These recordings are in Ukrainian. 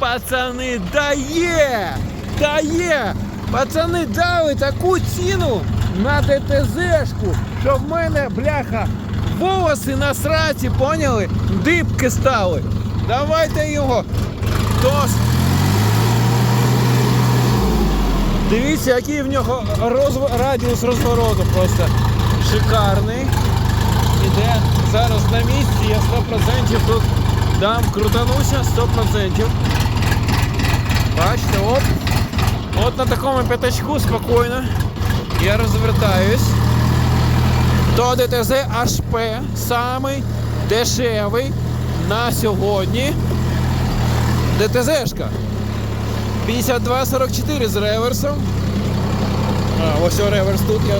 пацани, дає! Дає! Пацани дали таку ціну на ДТЗшку, що в мене, бляха, волоси на сраці, поняли? Дибки стали. Давайте його. Тож. Дивіться, який в нього розв... радіус розвороту просто шикарний. Іде зараз на місці, я 100% тут дам крутануся 100%. Бачите, оп. От на такому п'ятачку спокійно. Я розвертаюсь. То ДТЗ HP самий дешевий на сьогодні. ДТЗшка. 52-44 з реверсом. А, ось реверс тут. Я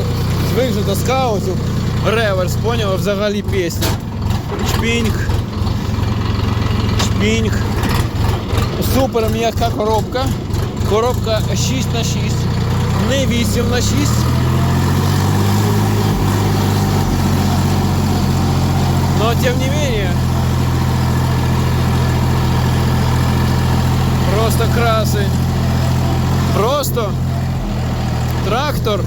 звик вже до скаутів. Реверс, поняв, взагалі пісня. Чпінг. Чпінг. Супер м'яка коробка. Коробка 6 на 6 не 8 на 6 Но тем не менее, просто красень. Просто трактор.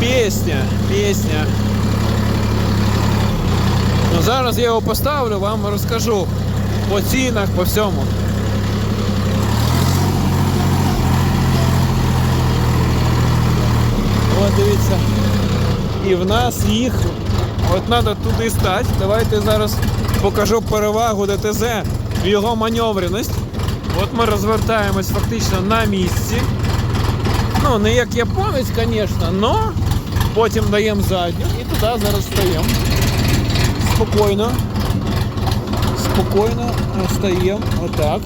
Пісня, пісня. Ну, зараз я його поставлю, вам розкажу по цінах, по всьому. От дивіться. І в нас їх от треба туди стати. Давайте зараз покажу перевагу ДТЗ, в його маневреність. От ми розвертаємось фактично на місці. Ну, не як японець, звісно, але потім даємо задню і туди зараз стаємо. Спокійно. Спокійно стаємо. Отак.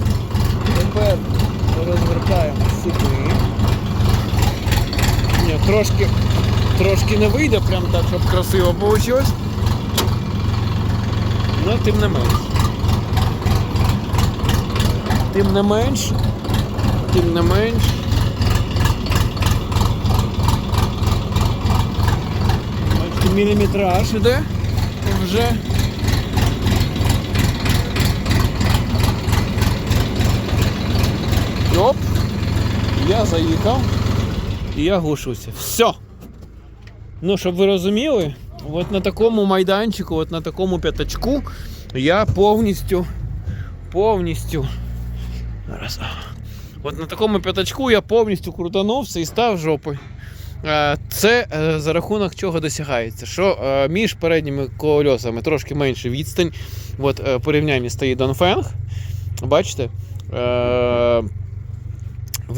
Тепер розвертаємо сюди. Ні, трошки, трошки не вийде, прям так, щоб красиво вийшло. Ну, тим не менш. Тим не менш. Тим не менш. Міліметраж іде вже. Я заїхав і я глушуся. Все. Ну, щоб ви розуміли, от на такому майданчику, от на такому п'ятачку я повністю, повністю. Зараз. От на такому п'ятачку я повністю крутанувся і став жопою. Е, Це е, за рахунок чого досягається. Що е, між передніми колесами трошки менше відстань. От порівняння стоїть Донфенг. Бачите?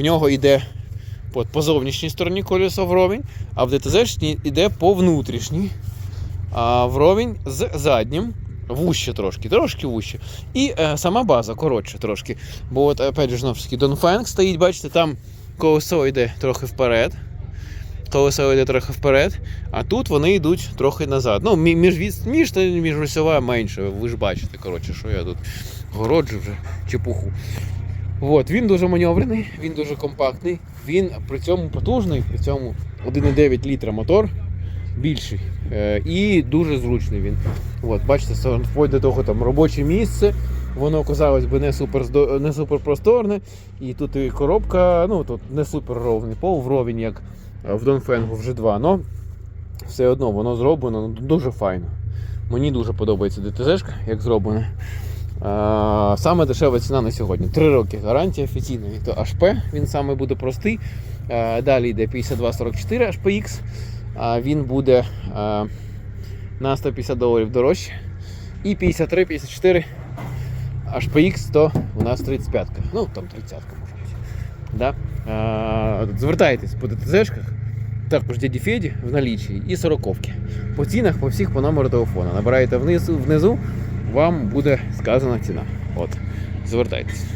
Е, В нього йде От, по зовнішній стороні колесо вровень, а в ДТЗ йде по внутрішній. А вровень з заднім. Вуще трошки, трошки вуще. І е, сама база коротше трошки. Бо от, опять же, знову ж таки, Донфенг стоїть, бачите, там колесо йде трохи вперед. Колесо йде трохи вперед, а тут вони йдуть трохи назад. Ну, мі- між, від- між, та міжосьова менше. Ви ж бачите, коротше, що я тут городжу вже чепуху. От, він дуже маневрений, він дуже компактний, він при цьому потужний, при цьому 1,9 літра мотор більший. Е, і дуже зручний він. От, бачите, вплоть до того там робоче місце. Воно, казалось би, не супер, не супер просторне. І тут і коробка, ну тут не супер ровний пол, вровень, як е, в Донфенгу вже 2. Но все одно воно зроблено ну, дуже файно. Мені дуже подобається ДТЗ, як зроблено. А, Саме дешева ціна на сьогодні. 3 роки гарантія офіційна. І то HP, він саме буде простий. Далі йде 5244 HPX. Він буде на 150 доларів дорожче. І 53-54 HPX, то у нас 35 Ну, там 30 може бути. Да? Звертайтесь по ДТЗшках. Також дяді Феді в налічі і сороковки. По цінах по всіх по номеру телефону. Набираєте внизу, внизу вам буде сказана ціна. От, звертайтесь.